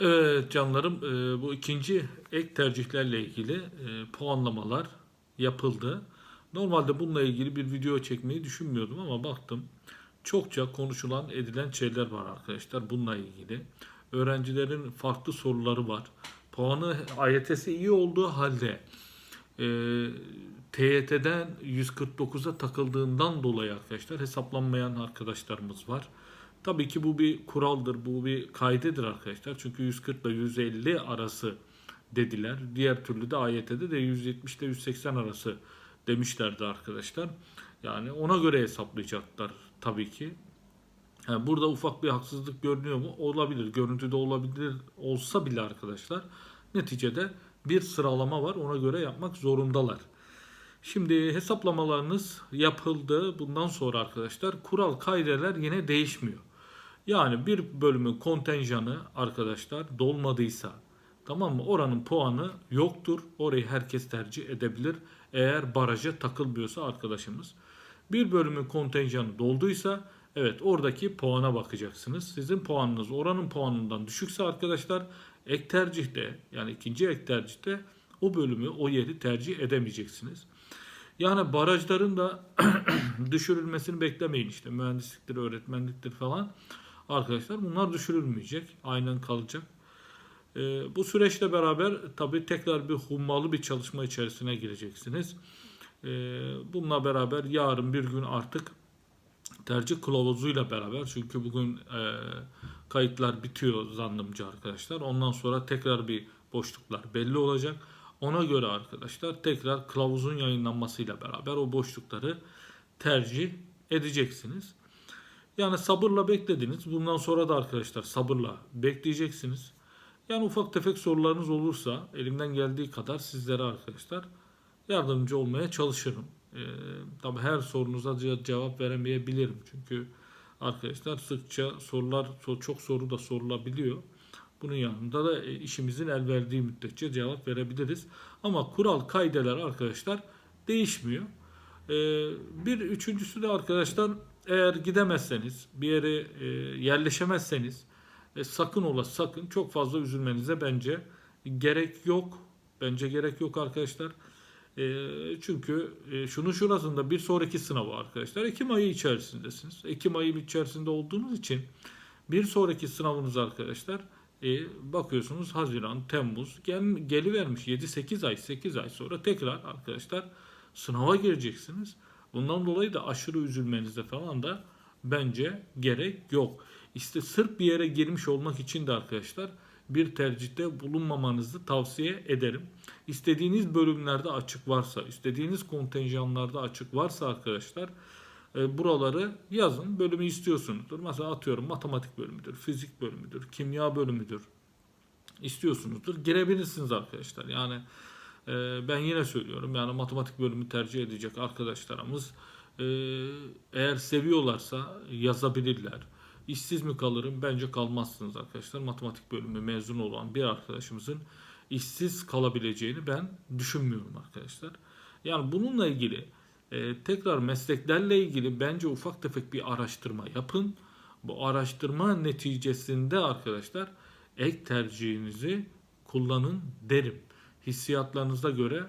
Evet canlarım e, bu ikinci ek tercihlerle ilgili e, puanlamalar yapıldı. Normalde bununla ilgili bir video çekmeyi düşünmüyordum ama baktım çokça konuşulan edilen şeyler var arkadaşlar bununla ilgili. Öğrencilerin farklı soruları var. Puanı AYT'si iyi olduğu halde e, TYT'den 149'a takıldığından dolayı arkadaşlar hesaplanmayan arkadaşlarımız var. Tabii ki bu bir kuraldır, bu bir kaydedir arkadaşlar. Çünkü 140 ile 150 arası dediler. Diğer türlü de AYT'de de 170 ile 180 arası demişlerdi arkadaşlar. Yani ona göre hesaplayacaklar tabii ki. Yani burada ufak bir haksızlık görünüyor mu? Olabilir. Görüntüde olabilir olsa bile arkadaşlar neticede bir sıralama var. Ona göre yapmak zorundalar. Şimdi hesaplamalarınız yapıldı. Bundan sonra arkadaşlar kural kaideler yine değişmiyor. Yani bir bölümün kontenjanı arkadaşlar dolmadıysa tamam mı? Oranın puanı yoktur. Orayı herkes tercih edebilir. Eğer baraja takılmıyorsa arkadaşımız. Bir bölümün kontenjanı dolduysa evet oradaki puana bakacaksınız. Sizin puanınız oranın puanından düşükse arkadaşlar ek tercihte yani ikinci ek tercihte o bölümü o yeri tercih edemeyeceksiniz. Yani barajların da düşürülmesini beklemeyin işte mühendisliktir, öğretmenliktir falan. Arkadaşlar bunlar düşürülmeyecek. Aynen kalacak. Ee, bu süreçle beraber tabii tekrar bir hummalı bir çalışma içerisine gireceksiniz. Ee, bununla beraber yarın bir gün artık tercih kılavuzuyla beraber çünkü bugün e, kayıtlar bitiyor zannımca arkadaşlar. Ondan sonra tekrar bir boşluklar belli olacak. Ona göre arkadaşlar tekrar kılavuzun yayınlanmasıyla beraber o boşlukları tercih edeceksiniz. Yani sabırla beklediniz. Bundan sonra da arkadaşlar sabırla bekleyeceksiniz. Yani ufak tefek sorularınız olursa elimden geldiği kadar sizlere arkadaşlar yardımcı olmaya çalışırım. Ee, tabii her sorunuza ce- cevap veremeyebilirim. Çünkü arkadaşlar sıkça sorular çok soru da sorulabiliyor. Bunun yanında da e, işimizin el verdiği müddetçe cevap verebiliriz. Ama kural kaideler arkadaşlar değişmiyor. Ee, bir üçüncüsü de arkadaşlar eğer gidemezseniz bir yere e, yerleşemezseniz e, sakın ola sakın çok fazla üzülmenize bence gerek yok. Bence gerek yok arkadaşlar. E, çünkü e, şunun şurasında bir sonraki sınavı arkadaşlar Ekim ayı içerisindesiniz. Ekim ayı içerisinde olduğunuz için bir sonraki sınavınız arkadaşlar e, bakıyorsunuz Haziran, Temmuz gel, gelivermiş 7-8 ay 8 ay sonra tekrar arkadaşlar sınava gireceksiniz. Bundan dolayı da aşırı üzülmenize falan da bence gerek yok. İşte sırf bir yere girmiş olmak için de arkadaşlar bir tercihte bulunmamanızı tavsiye ederim. İstediğiniz bölümlerde açık varsa, istediğiniz kontenjanlarda açık varsa arkadaşlar e, buraları yazın. Bölümü istiyorsunuzdur. Mesela atıyorum matematik bölümüdür, fizik bölümüdür, kimya bölümüdür. istiyorsunuzdur. Girebilirsiniz arkadaşlar. Yani ben yine söylüyorum yani matematik bölümü tercih edecek arkadaşlarımız e, eğer seviyorlarsa yazabilirler. İşsiz mi kalırım? Bence kalmazsınız arkadaşlar. Matematik bölümü mezun olan bir arkadaşımızın işsiz kalabileceğini ben düşünmüyorum arkadaşlar. Yani bununla ilgili e, tekrar mesleklerle ilgili bence ufak tefek bir araştırma yapın. Bu araştırma neticesinde arkadaşlar ek tercihinizi kullanın derim. Hissiyatlarınıza göre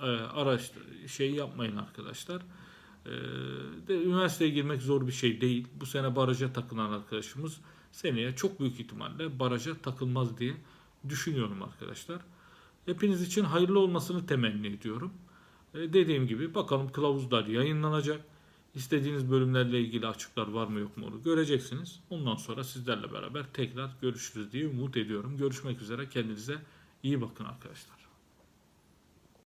e, araştır şey yapmayın arkadaşlar. E, de, üniversiteye girmek zor bir şey değil. Bu sene baraja takılan arkadaşımız seneye çok büyük ihtimalle baraja takılmaz diye düşünüyorum arkadaşlar. Hepiniz için hayırlı olmasını temenni ediyorum. E, dediğim gibi bakalım kılavuzlar yayınlanacak. İstediğiniz bölümlerle ilgili açıklar var mı yok mu onu göreceksiniz. Ondan sonra sizlerle beraber tekrar görüşürüz diye umut ediyorum. Görüşmek üzere. Kendinize iyi bakın arkadaşlar.